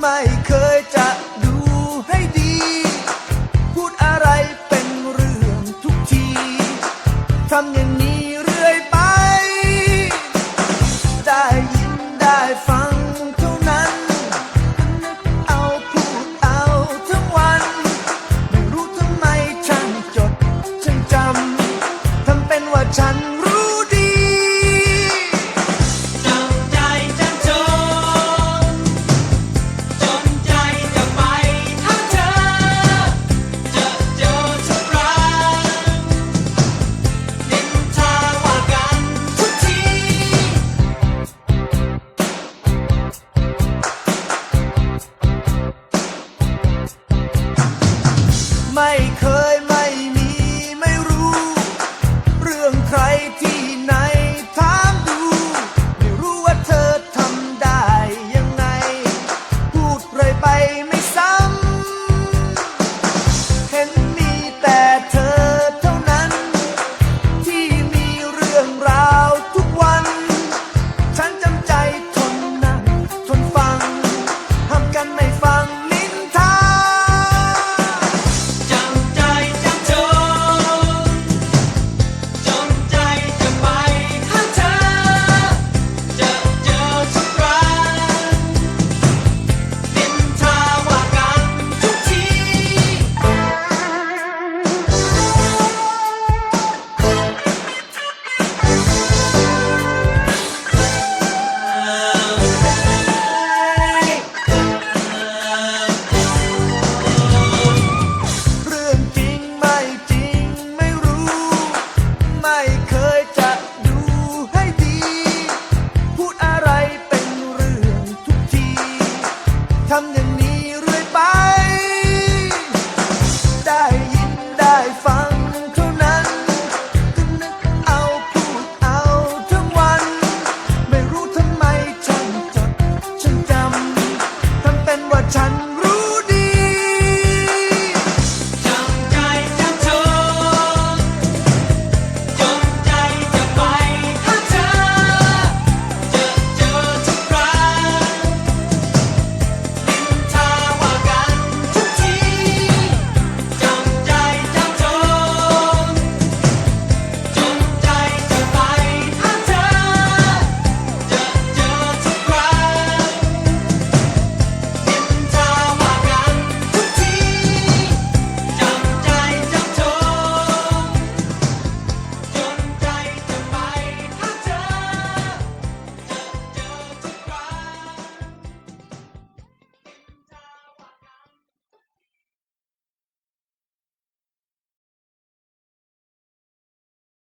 ไม่เคยจะดูให้ดี พูดอะไรเป็นเรื่องทุกทีทำยัง Haití. goodbye.